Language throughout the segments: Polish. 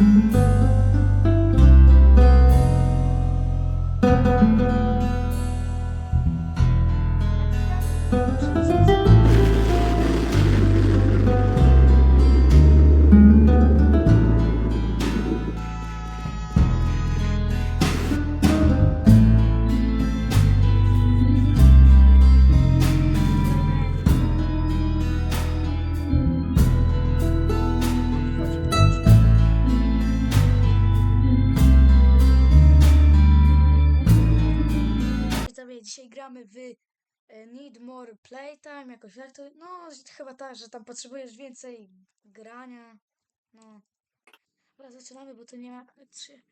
Widzowie, dzisiaj gramy w e, Need More Playtime, jakoś jak to, no chyba tak, że tam potrzebujesz więcej grania, no. Dobra, zaczynamy, bo to nie ma, trzy,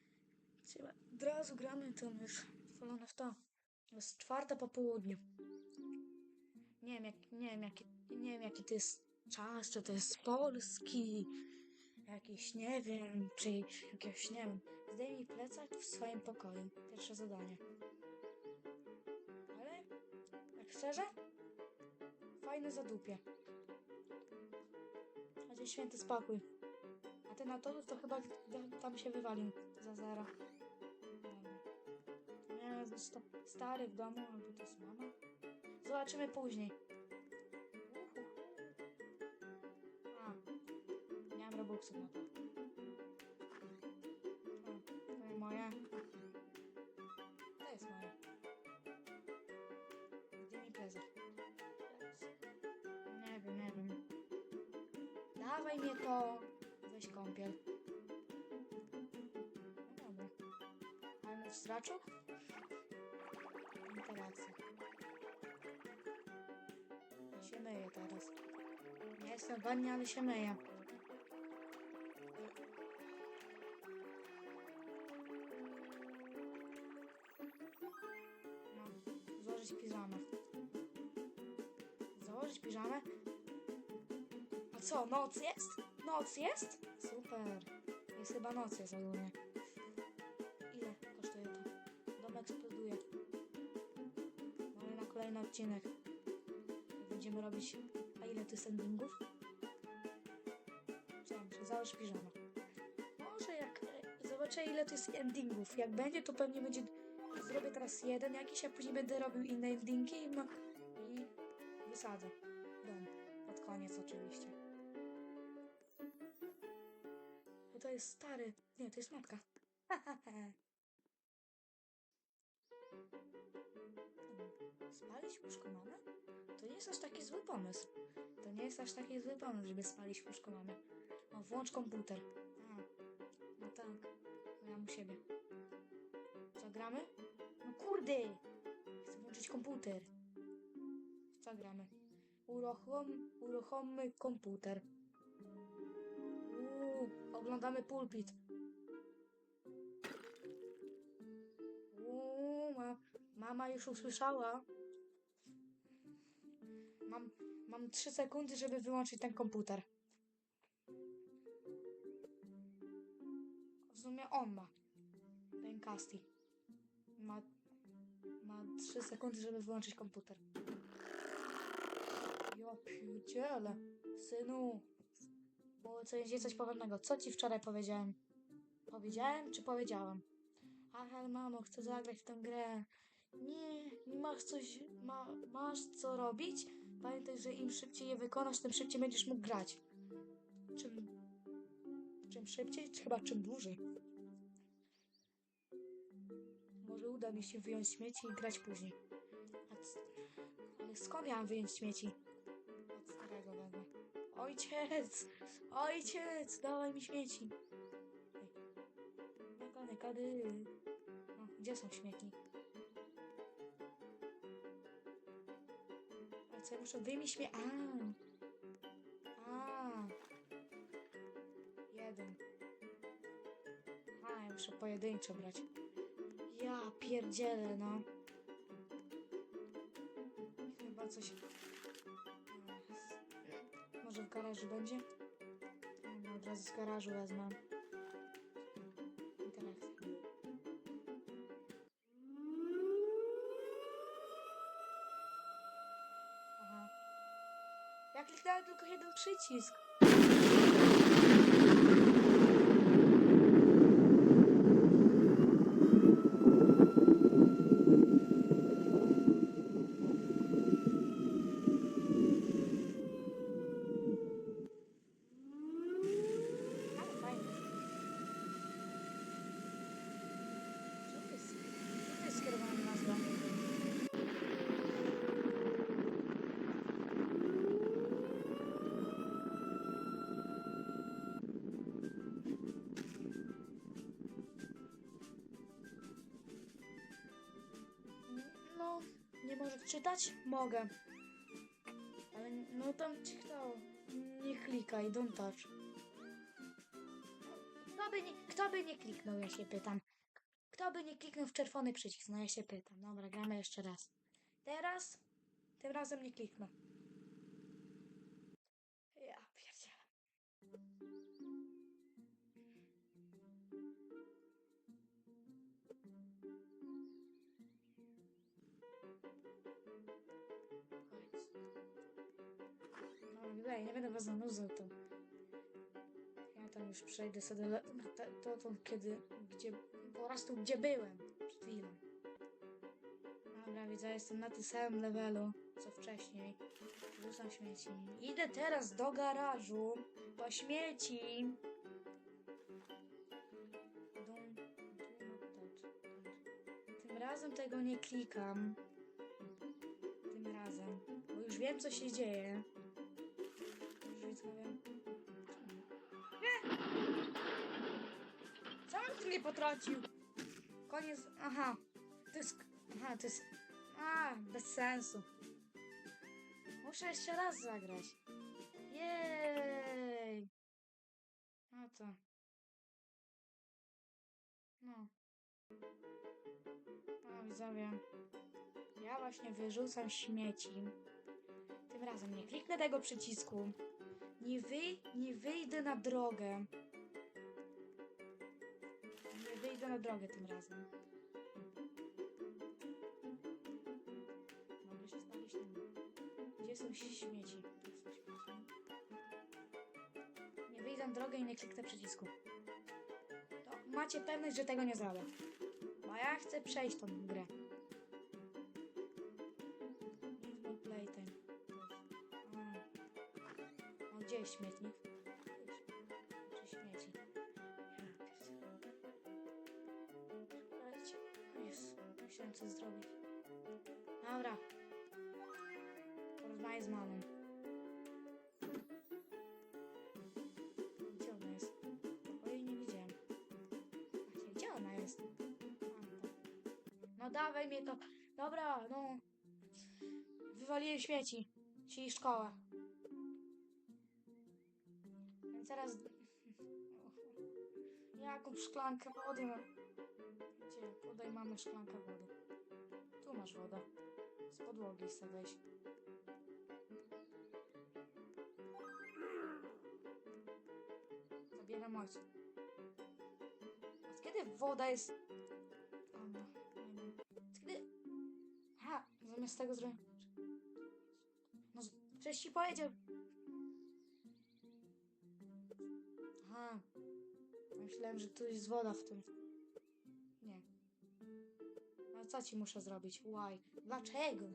trzeba, od razu gramy, to już wolone w. To jest czwarta po południu. Nie wiem, jak, nie wiem, jaki, nie wiem, jaki to jest czas, czy to jest polski, jakiś, nie wiem, czy jakiegoś, nie wiem. Zdejmij plecak w swoim pokoju. Pierwsze zadanie. Szczerze, fajne zadupie. Będzie święty spokój. A ty na to, chyba tam się wywalił za zero. To sta stary w domu, albo to jest mama. Zobaczymy później. Uhu. A, mam robuxów na to. Dawaj mnie to. Weź kąpiel. No dobra. Mamy w straczu? Interakcja. Się myję teraz. Nie jestem w wannie, ale się myję. No, złożyć piżamę. Założyć piżamę? Co, noc jest? Noc jest? Super. Jest chyba noc jest ogólnie. Ile kosztuje to? Dom eksploduje. Mamy na kolejny odcinek. Będziemy robić... A ile tu jest endingów? Muszę założyć piżamę. Może jak... e, Zobaczę ile to jest endingów. Jak będzie, to pewnie będzie... Zrobię teraz jeden jakiś, a później będę robił inne endingi i, ma... i wysadzę jest stary. Nie, to jest matka. Spalić łóżko mamy? To nie jest aż taki zły pomysł. To nie jest aż taki zły pomysł, żeby spalić łóżko mamy. O, włącz komputer. A, no tak. Ja u siebie. Co, gramy? No kurde! Chcę włączyć komputer. W co gramy? Uruchom, uruchommy komputer. Uuu, oglądamy pulpit. Uuu, ma, mama już usłyszała. Mam, mam 3 sekundy, żeby wyłączyć ten komputer. W sumie on ma. Ten Casti. Ma, ma 3 sekundy, żeby wyłączyć komputer. Ja pierdziele. Synu. Było coś, coś poważnego. Co ci wczoraj powiedziałem? Powiedziałem czy powiedziałam? Ach, ale mamo, chcę zagrać w tę grę. Nie, masz coś, ma, masz co robić? Pamiętaj, że im szybciej je wykonasz, tym szybciej będziesz mógł grać. Czym, czym szybciej? Czy Chyba czym dłużej. Może uda mi się wyjąć śmieci i grać później. Ale skąd miałam wyjąć śmieci? Od starego wezmę. Ojciec! Ojciec! Dawaj mi śmieci! Kady, kady. No, gdzie są śmieci? A co ja muszę wyjmij śmie... A. A. Jeden. A, ja muszę pojedynczo brać. Ja pierdzielę, no. Chyba coś... Może w garażu będzie? No, od razu z garażu wezmę. Interakcja. Aha. Ja tylko jeden przycisk. Czytać? Mogę. Ale no tam ci kto? Nie klikaj, don't touch. Kto by nie, kto by nie kliknął, ja się pytam. Kto by nie kliknął w czerwony przycisk? No ja się pytam. Dobra, gramy jeszcze raz. Teraz, tym razem nie kliknę. No, wydaje, nie będę was zanudzał, to ja tam już przejdę sobie do, to, to kiedy, gdzie, po prostu gdzie byłem przed chwilą. Dobra, widzę, jestem na tym samym levelu, co wcześniej. Rzucam śmieci. Idę teraz do garażu po śmieci. Tym razem tego nie klikam. Tym razem. Bo już wiem, co się dzieje. Już widzowie. Nie! Co on tu mnie potrącił? Koniec. Aha. To jest. Aha, to jest. A, bez sensu. Muszę jeszcze raz zagrać. Jej! No to. No, widzowie. Ja właśnie wyrzucam śmieci. Tym razem nie kliknę tego przycisku. Nie, wy, nie wyjdę na drogę. Nie wyjdę na drogę tym razem. Mogę się znaleźć na. Gdzie są są śmieci. Nie wyjdę na drogę i nie kliknę przycisku. Macie pewność, że tego nie zrobię. Bo ja chcę przejść tą grę. More playtime. A. Gdzie jest śmietnik? Czy śmieci? Jezu, musiałem coś zrobić. Dobra. Porozmawiaj z mamą. Jest? No dawaj mnie to. Dobra, no. Wywaliłem śmieci. Czyli szkołę. Więc teraz... Jaką szklankę wody mam? Gdzie? Podaj mamy szklankę wody. Tu masz wodę. Z podłogi chcę weź. Zabieram ojcu. Kiedy woda jest... Od kiedy... Ha! Zamiast tego zrobię... No, przecież ci powiedział... Aha. Myślałem, że tu jest woda w tym. Nie. No co ci muszę zrobić? Why? Dlaczego?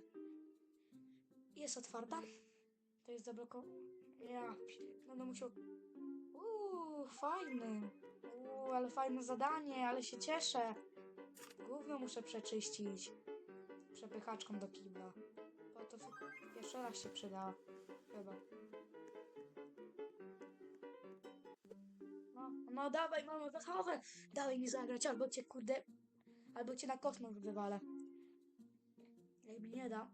Jest otwarta? To jest zablokowane. Ja będę musiał... Uuu, fajny. Ale fajne zadanie, ale się cieszę. Gówno muszę przeczyścić. Przepychaczką do kibla. Bo to pierwszy raz się przydała. Chyba. No, no dawaj, mamo, gotowe! Dawaj mi zagrać, albo cię kurde... Albo cię na kosmos wywalę. Jak mi nie da.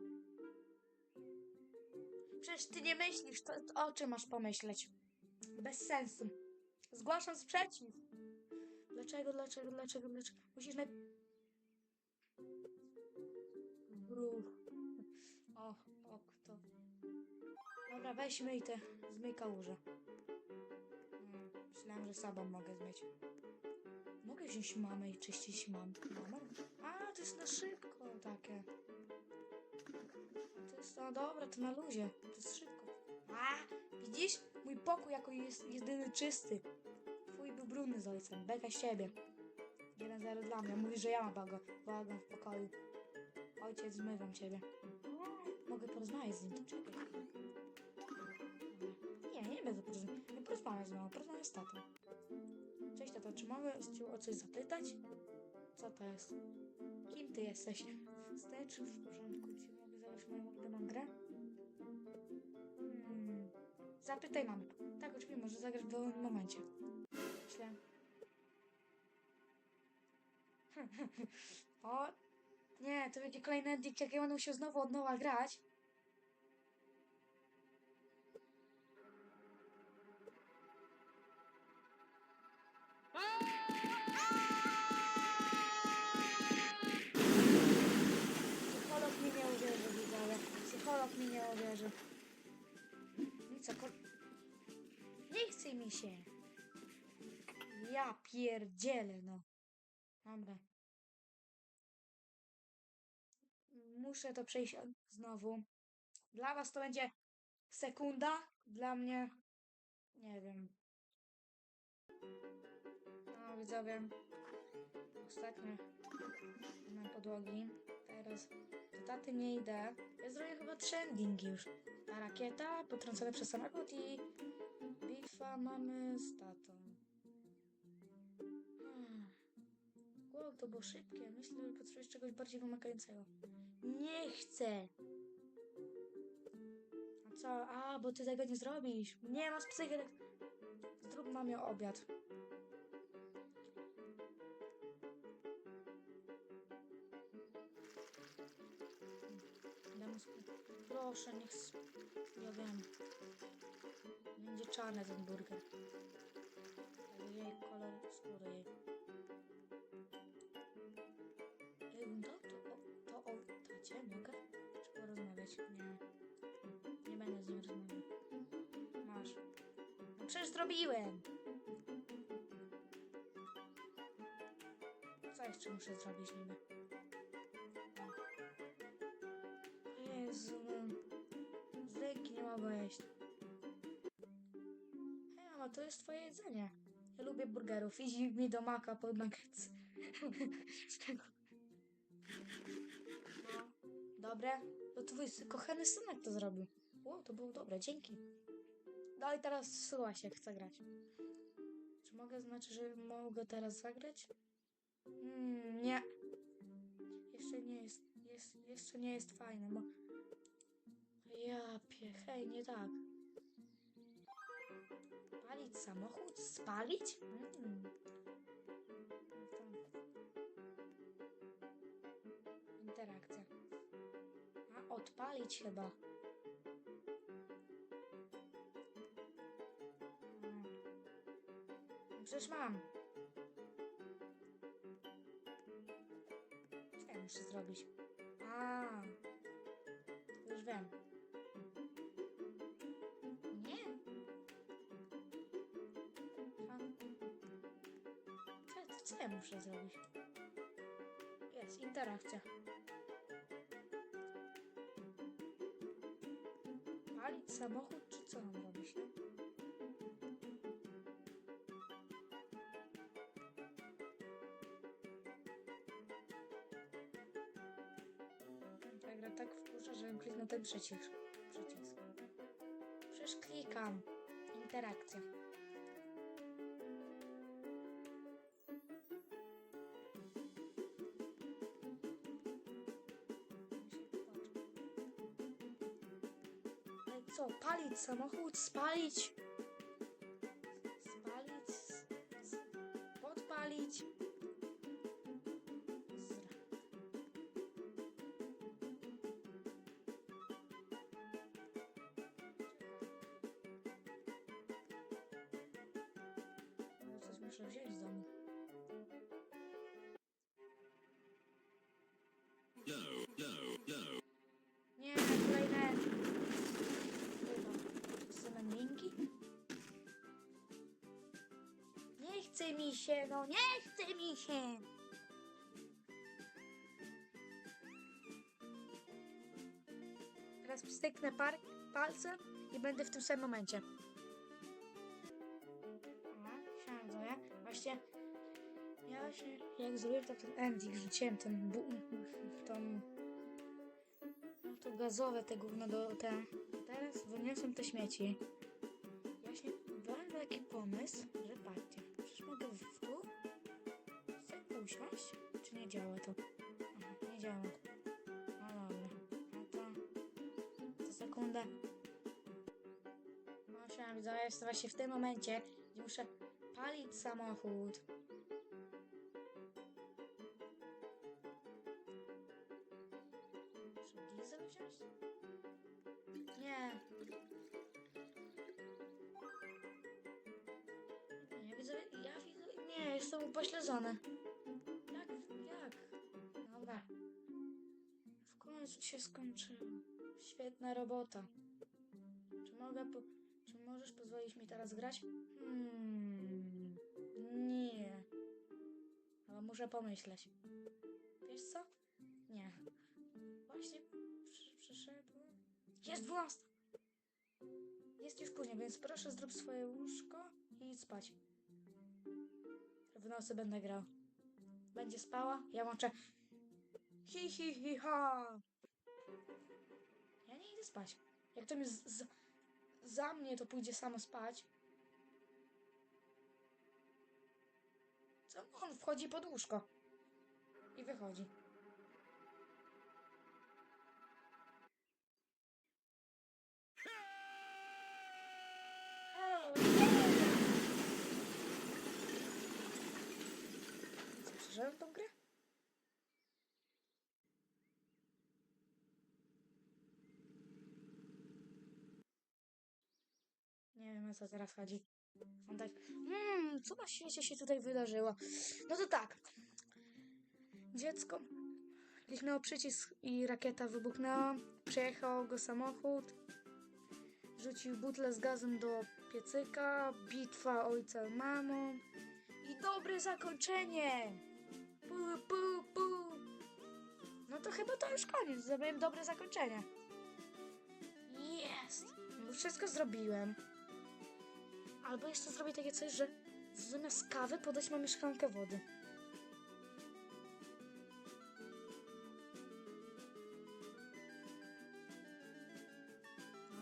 Przecież ty nie myślisz, to, to o czym masz pomyśleć? Bez sensu. Zgłaszam sprzeciw. Dlaczego, dlaczego, dlaczego, dlaczego? Musisz naj... Bruch. O, o, kto? Dobra, weź myj te, zmyj kałużę. Mm, Myślałem, że sobą mogę zmyć. Mogę wziąć mamę i czyścić mam. mamę? A, to jest na szybko takie. To jest, no dobra, to na luzie. To jest szybko. A, widzisz? Mój pokój jako jest jedyny czysty. Brudny z ojcem. Beka z ciebie. 1-0 dla mnie. Mówi, że ja mam bago, bałagan w pokoju. Ojciec, zmywam ciebie. Mogę porozmawiać z nim, to czekaj. Nie, nie będę porozmawiać. Nie porozmawiam z mamą, porozmawiam z tatą. Cześć tato, czy mogę cię o coś zapytać? Co to jest? Kim ty jesteś? Wstecz, w porządku. Czy mogę zagrać moją ulubioną grę? Hmm. Zapytaj mamy. Tak, oczywiście, może zagrać w dowolnym momencie. Myślę. o, Nie, to będzie kolejny ending, jak ja będę musiał znowu od nowa grać. Psycholog mi nie uwierzy, widzowie. Psycholog mi nie uwierzy. I co. Nie chce mi się. Ja pierdzielę, no. Dobra. Muszę to przejść znowu. Dla was to będzie sekunda, dla mnie nie wiem. No widzowie, ostatnio na podłogi. Teraz do taty nie idę. Ja zrobię chyba trending już. Ta rakieta potrącona przez samochód i bitwa mamy z tatą. Wow, to było szybkie. Myślę, że potrzebujesz czegoś bardziej wymagającego. Nie chcę! A co? A, bo ty tego nie zrobisz. Nie masz psychy. Zrób mamie obiad. Proszę, niech... Ja wiem. Będzie czarny ten burger. Jej kolor skóry jej. O tacie mogę? Czy porozmawiać? Nie. Nie będę z nim rozmawiał. Masz. No przecież zrobiłem! Co jeszcze muszę zrobić niby? Jezu, no. Nie mogę jeść. Hej mama, to jest twoje jedzenie. Ja lubię burgerów. Idź mi do maka po nuggets. Dobre. To twój kochany synek to zrobił. Wow, to było dobre, dzięki. No i teraz słuchaj się, chcę grać. Czy mogę, znaczy, że mogę teraz zagrać? Mm, nie. Jeszcze nie jest, jest, jeszcze nie jest fajne, bo... Ja pie, hej, nie tak. Palić samochód? Spalić? Mm. Odpalić chyba. Mm. Przecież mam. Co ja muszę zrobić? A, już wiem. Nie. Co, co ja muszę zrobić? Jest, interakcja. Palić samochód, czy co mam robić? Ta gra tak wkurza, że kliknę ten przycisk. przycisk. Przecież klikam. Interakcja. Co? Palić samochód? Spalić? Chce mi się, no nie chce mi się. Teraz wstyknę par palcem i będę w tym samym momencie. O, siema Zoja. Właśnie ja właśnie jak zrobiłem to ten ending, rzuciłem ten bu tą no to gazowe te gówno do te. Teraz wyniosłem te śmieci. Usiąść, czy nie działa to? Nie działa. No dobra, no to, to sekundę. Chciałam widzowie, jest właśnie w tym momencie, gdzie muszę palić samochód. Nie. Nie widzę, ja widzę, nie, jestem upośledzony. Końcu się skończyło. Świetna robota. Czy mogę, po, czy możesz pozwolić mi teraz grać? Hmm, nie. Ale muszę pomyśleć. Wiesz co? Nie. Właśnie przy, przyszedłem. Jest 12! Jest już później, więc proszę zrób swoje łóżko i idź spać. W nocy będę grał. Będzie spała, ja łączę hi hi hi ha. Ja nie idę spać. Jak to z, za mnie to pójdzie samo spać. Co on wchodzi pod łóżko i wychodzi. Co teraz chodzi. On tak, mmm, co na świecie się tutaj wydarzyło? No to tak. Dziecko kliknęło przycisk i rakieta wybuchnęła. Przejechał go samochód. Rzucił butlę z gazem do piecyka. Bitwa ojca z mamą. I dobre zakończenie! Pu, pu, pu. No to chyba to już koniec. Zrobiłem dobre zakończenie. Jest! Wszystko zrobiłem. Albo jeszcze zrobię takie coś, że zamiast kawy podać mamy szklankę wody.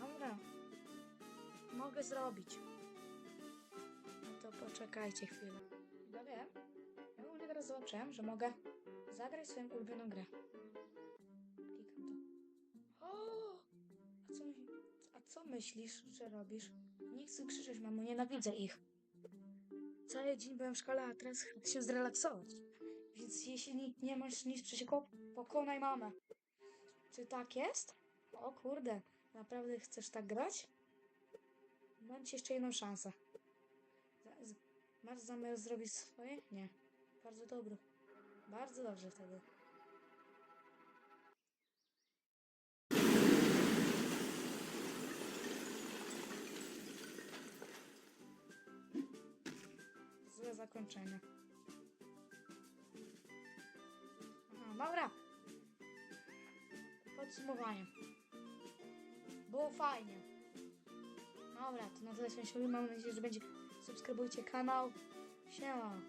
Dobra. Mogę zrobić. No to poczekajcie chwilę. Wiem. Ja ogólnie teraz zobaczyłem, że mogę zagrać swoją ulubioną grę. Klikam to. O! A co, a co myślisz, że robisz? Chcę krzyczeć, mamo, nienawidzę ich. Cały dzień byłem w szkole, a teraz chcę się zrelaksować. Więc jeśli nie masz nic przeciwko, pokonaj mamę. Czy tak jest? O kurde, naprawdę chcesz tak grać? Mam ci jeszcze jedną szansę. Za- z- Masz zamiar zrobić swoje? Nie. Bardzo dobry. Bardzo dobrze wtedy. Zakończenie. Aha, dobra. Podsumowanie. Było fajnie. Dobra, to na tyle się Mam nadzieję, że będzie. Subskrybujcie kanał. Siema.